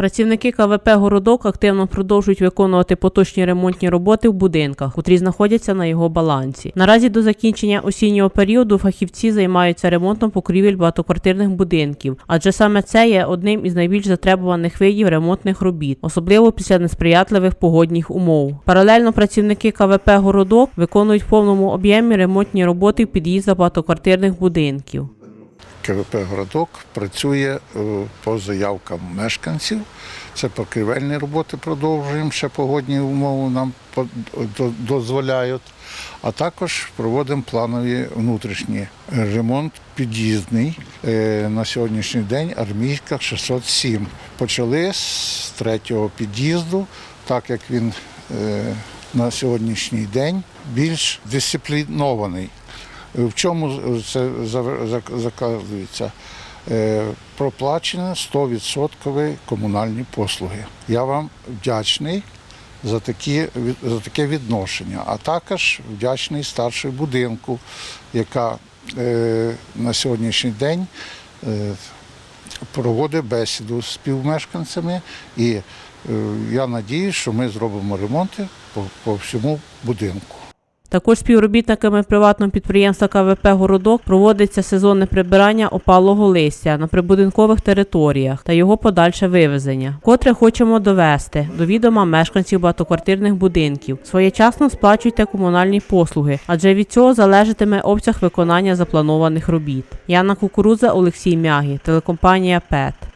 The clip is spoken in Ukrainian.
Працівники КВП Городок активно продовжують виконувати поточні ремонтні роботи в будинках, котрі знаходяться на його балансі. Наразі до закінчення осіннього періоду фахівці займаються ремонтом покрівель багатоквартирних будинків, адже саме це є одним із найбільш затребуваних видів ремонтних робіт, особливо після несприятливих погодних умов. Паралельно працівники КВП Городок виконують в повному об'ємі ремонтні роботи в під'їздах багатоквартирних будинків. КВП Городок працює е, по заявкам мешканців. Це покривельні роботи продовжуємо, ще погодні умови нам дозволяють. А також проводимо планові внутрішні ремонт під'їздний Е, на сьогоднішній день армійська 607. Почали з третього під'їзду, так як він е, на сьогоднішній день більш дисциплінований. В чому це заказується? Е, Проплачені 100% комунальні послуги. Я вам вдячний за, такі, за таке відношення, а також вдячний старшій будинку, яка е, на сьогоднішній день е, проводить бесіду з співмешканцями. І я надію, що ми зробимо ремонти по, по всьому будинку. Також співробітниками приватного підприємства КВП Городок проводиться сезонне прибирання опалого листя на прибудинкових територіях та його подальше вивезення. Котре хочемо довести до відома мешканців багатоквартирних будинків. Своєчасно сплачуйте комунальні послуги, адже від цього залежатиме обсяг виконання запланованих робіт. Яна Кукурудза, Олексій Мягі, телекомпанія ПЕТ.